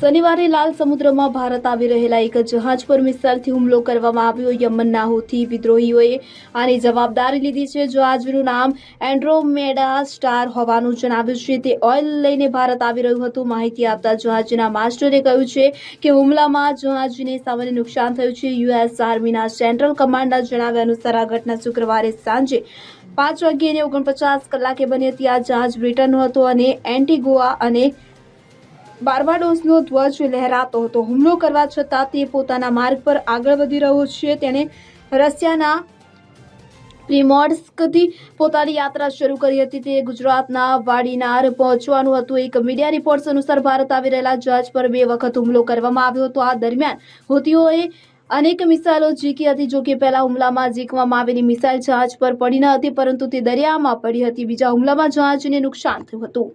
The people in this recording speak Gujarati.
શનિવારે લાલ સમુદ્રમાં ભારત આવી રહેલા એક જહાજ પર મિસાઇલથી હુમલો કરવામાં આવ્યો. યમનના હોથી વિદ્રોહીઓએ આની જવાબદારી લીધી છે. જહાજનું નામ એન્ડ્રોમેડા સ્ટાર હોવાનું જણાવ્યું છે. તે ઓઇલ લઈને ભારત આવી રહ્યું હતું. માહિતી આપતા જહાજના માસ્ટરે કહ્યું છે કે હુમલામાં જહાજને સામાન્ય નુકસાન થયું છે. યુએસ આર્મીના સેન્ટ્રલ કમાન્ડના જણાવ્યા અનુસાર આ ઘટના શુક્રવારે સાંજે પાંચ વાગ્યે ઓગણપચાસ કલાકે બની હતી. આ જહાજ બ્રિટનનું હતું અને એન્ટીગુઆ અને બાર્બાડોસનો ધ્વજ લહેરાતો હતો. હુમલો કરવા છતાં તે પોતાના માર્ગ પર આગળ વધી રહ્યો છે. તેણે રશિયાના પ્રિમોર્સ્કથી પોતાની યાત્રા શરૂ કરી હતી. તે ગુજરાતના વાડીનાર પહોંચવાનું હતું. એક મીડિયા રિપોર્ટ્સ અનુસાર ભારત આવી રહેલા જહાજ પર બે વખત હુમલો કરવામાં આવ્યો હતો. આ દરમિયાન હોતીઓએ અનેક મિસાઇલો ઝીકી હતી, જોકે પહેલા હુમલામાં ઝીકવામાં આવેલી મિસાઇલ જહાજ પર પડી ન હતી, પરંતુ તે દરિયામાં પડી હતી. બીજા હુમલામાં જહાજને નુકસાન થયું હતું.